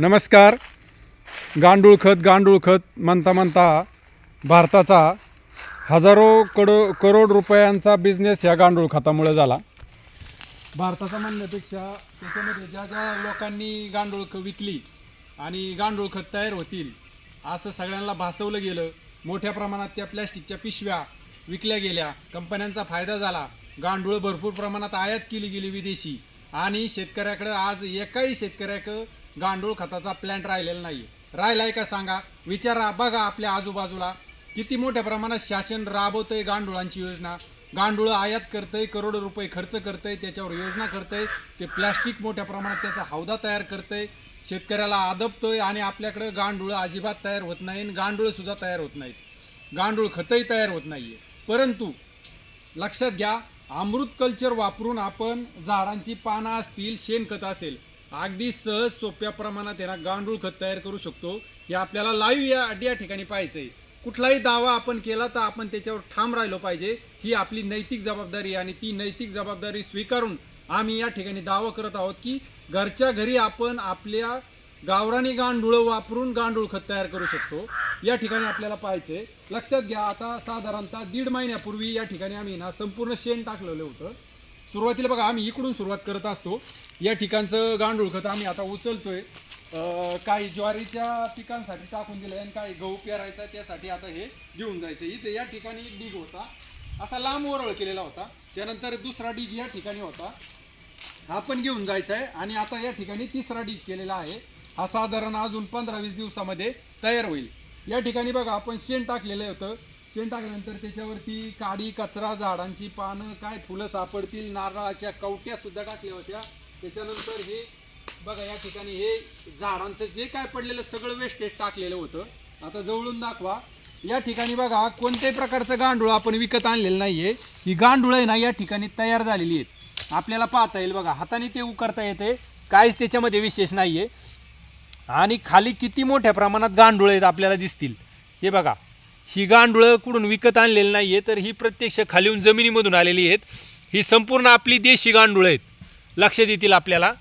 नमस्कार. गांडूळ खत गांडूळ खत म्हणता म्हणता भारताचा हजारो करो करोड रुपयांचा बिझनेस ह्या गांडूळ खतामुळे झाला. भारताचा म्हणण्यापेक्षा त्याच्यामध्ये ज्या ज्या लोकांनी गांडूळ ख विकली आणि गांडूळ खत तयार होतील असं सगळ्यांना भासवलं गेलं. मोठ्या प्रमाणात त्या प्लॅस्टिकच्या पिशव्या विकल्या गेल्या. कंपन्यांचा फायदा झाला. गांडूळ भरपूर प्रमाणात आयात केली गेली विदेशी. आणि शेतकऱ्याकडं आज एकाही शेतकऱ्याकडं गांडूळ खताचा प्लॅन्ट राहिलेला नाही राहिलाय का सांगा? विचारा बघा आपल्या आजूबाजूला. किती मोठ्या प्रमाणात शासन राबवतंय गांडुळांची योजना? गांडूळ आयात करतंय करोडो रुपये खर्च करतंय त्याच्यावर योजना करतंय. ते प्लॅस्टिक मोठ्या प्रमाणात त्याचा हौदा तयार करतंय. शेतकऱ्याला आदबतोय आणि आपल्याकडं गांडूळ अजिबात तयार होत नाही आणि गांडूळसुद्धा तयार होत नाहीत. गांडूळ खतही तयार होत नाहीये. परंतु लक्षात घ्या अमृत कल्चर वापरून आपण झाडांची पानं असतील शेणखत असेल अगदी सहज सोप्या प्रमाणात आहे गांडूळ खत तयार करू शकतो. हे आपल्याला लाईव्ह या या ठिकाणी पाहायचंय. कुठलाही दावा आपण केला तर आपण त्याच्यावर ठाम राहिलो पाहिजे. ही आपली नैतिक जबाबदारी आणि ती नैतिक जबाबदारी स्वीकारून आम्ही या ठिकाणी दावा करत आहोत की घरच्या घरी आपण आपल्या गावरानी गांडूळ वापरून गांडूळ खत तयार करू शकतो. या ठिकाणी आपल्याला पाहायचंय. लक्षात घ्या आता साधारणतः दीड महिन्यापूर्वी या ठिकाणी आम्ही ना संपूर्ण शेण टाकलेलं होतं. सुरुवातीला बघा आम्ही इकडून सुरुवात करत असतो. या ठिकाणचं गांडूळ खत आम्ही आता उचलतोय. काही ज्वारीच्या पिकांसाठी टाकून दिलं आणि काही गहू पेरायचा त्यासाठी आता हे घेऊन जायचं इथे या ठिकाणी एक डीग होता. असा लांब ओरळ केलेला होता. त्यानंतर दुसरा डीग या ठिकाणी होता. हा पण घेऊन जायचा आहे आणि आता या ठिकाणी तिसरा डिश केलेला आहे. हा साधारण अजून पंधरा वीस दिवसामध्ये तयार होईल. या ठिकाणी बघा आपण शेण टाकलेलं होतं. शेण टाकल्यानंतर त्याच्यावरती काडी कचरा झाडांची पानं काय फुलं सापडतील नारळाच्या कवट्या सुद्धा टाकल्या होत्या. त्याच्यानंतर हे बघा या ठिकाणी हे झाडांचं जे काय पडलेलं सगळं वेस्टेज टाकलेलं होतं. आता जवळून दाखवा. या ठिकाणी बघा कोणत्याही प्रकारचं गांडूळ आपण विकत आणलेलं नाहीये. ही गांडूळ आहे ना या ठिकाणी तयार झालेली आहेत. आपल्याला पाहता येईल बघा हाताने ते उकरता येते. काहीच त्याच्यामध्ये विशेष नाहीये. आणि खाली किती मोठ्या प्रमाणात गांडूळ आहेत आपल्याला दिसतील. हे बघा ही गांडुळं कुठून विकत आणलेली नाही आहे तर ही प्रत्यक्ष खालीहून जमिनीमधून आलेली आहेत. ही संपूर्ण आपली देशी गांडुळं आहेत. लक्षात येतील आपल्याला.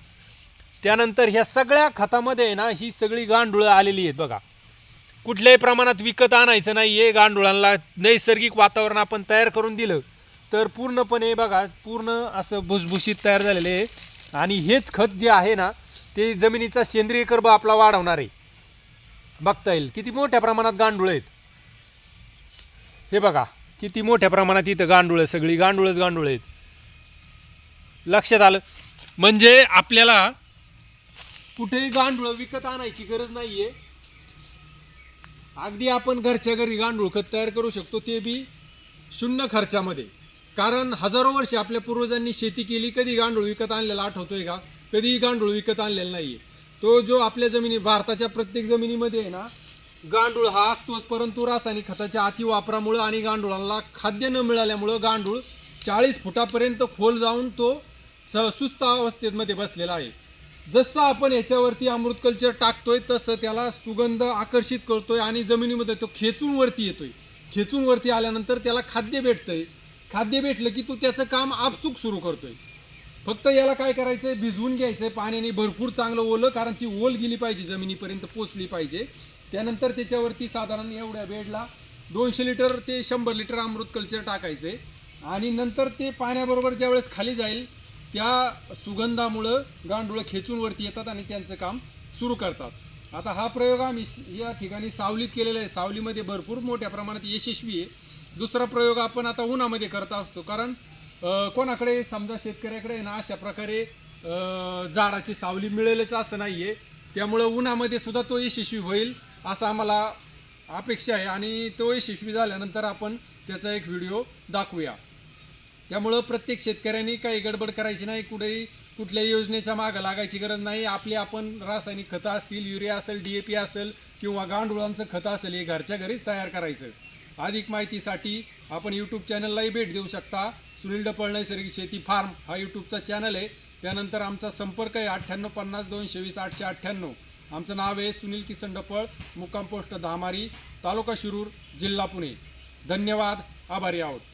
त्यानंतर ह्या सगळ्या खतामध्ये आहे ना ही सगळी गांडुळं आलेली आहेत बघा. कुठल्याही प्रमाणात विकत आणायचं नाही आहे गांडुळांना नैसर्गिक वातावरण आपण तयार करून दिलं तर पूर्णपणे बघा पूर्ण असं भुसभुशीत तयार झालेले आहे. आणि हेच खत जे आहे ना ते जमिनीचा सेंद्रिय कर्ब आपला वाढवणार आहे. बघता येईल. किती मोठ्या प्रमाणात गांडूळ आहेत. हे बघा किती मोठ्या प्रमाणात इथं गांडूळ सगळी गांडूळच गांडूळ आहेत. लक्षात आलं? म्हणजे आपल्याला कुठेही गांडूळ विकत आणायची गरज नाहीये. अगदी आपण घरच्या घरी गांडूळ खत तयार करू शकतो ते बी शून्य खर्चामध्ये. कारण हजारो वर्षे आपल्या पूर्वजांनी शेती केली कधी गांडूळ विकत आणलेला आठवतोय का? कधीही गांडूळ विकत आणलेला नाहीये. तो जो आपल्या जमिनी भारताच्या प्रत्येक जमिनीमध्ये आहे ना गांडूळ हा असतोच परंतु रासायनिक खताच्या अतिवापरामुळं आणि गांडुळांना खाद्य न मिळाल्यामुळं गांडूळ चाळीस फुटापर्यंत खोल जाऊन तो स सुस्त अवस्थेमध्ये बसलेला आहे. जसं आपण याच्यावरती अमृत कल्चर टाकतोय तसं त्याला सुगंध आकर्षित करतोय आणि जमिनीमध्ये तो खेचून वरती येतोय. खेचून वरती आल्यानंतर त्याला खाद्य भेटतंय. खाद्य भेटलं की तो त्याचं काम आपसूक सुरू करतोय. फक्त याला काय करायचंय? भिजवून घ्यायचंय. पाण्याने भरपूर चांगलं ओलं कारण ती ओल गेली पाहिजे जमिनीपर्यंत पोचली पाहिजे. त्यानंतर त्याच्यावरती साधारण एवढ्या बेडला दोनशे लिटर ते शंभर लिटर अमृत कल्चर टाकायचंय आणि नंतर ते पाण्याबरोबर ज्यावेळेस खाली जाईल त्या सुगंधामुळं गांडुळं खेचून वरती येतात आणि त्यांचं काम सुरू करतात. आता हा प्रयोग आम्ही या ठिकाणी सावलीत केलेला आहे. सावलीमध्ये भरपूर मोठ्या प्रमाणात यशस्वी आहे. दुसरा प्रयोग आपण आता उन्हामध्ये करत असतो. कारण कोणाकडे समजा शेतकऱ्याकडे ना अशा प्रकारे झाडाची सावली मिळेलच असं नाही आहे त्यामुळं उन्हामध्ये सुद्धा तो यशस्वी होईल. असं आम्हाला अपेक्षा आहे आणि तो यशस्वी झाल्यानंतर आपण त्याचा एक व्हिडिओ दाखवूया. त्यामुळं प्रत्येक शेतकऱ्यांनी काही गडबड करायची नाही कुठेही कुठल्याही योजनेच्या मागं लागायची गरज नाही. आपली आपण रासायनिक खतं असतील युरिया असेल डी ए पी असेल किंवा गांडुळांचं खतं असेल हे घरच्या घरीच तयार करायचं. अधिक माहितीसाठी आपण यूट्यूब चॅनललाही भेट देऊ शकता. सुनील डपळ नैसर्गिक शेती फार्म हा यूट्यूबचा चॅनल आहे. त्यानंतर आमचा संपर्क आहे अठ्ठ्याण्णव पन्नास दोनशे वीस आठशे अठ्ठ्याण्णव. आमचं नाव आहे सुनील किसन डपळ मुक्काम पोस्ट धामारी तालुका शिरूर जिल्हा पुणे. धन्यवाद आभारी आहोत.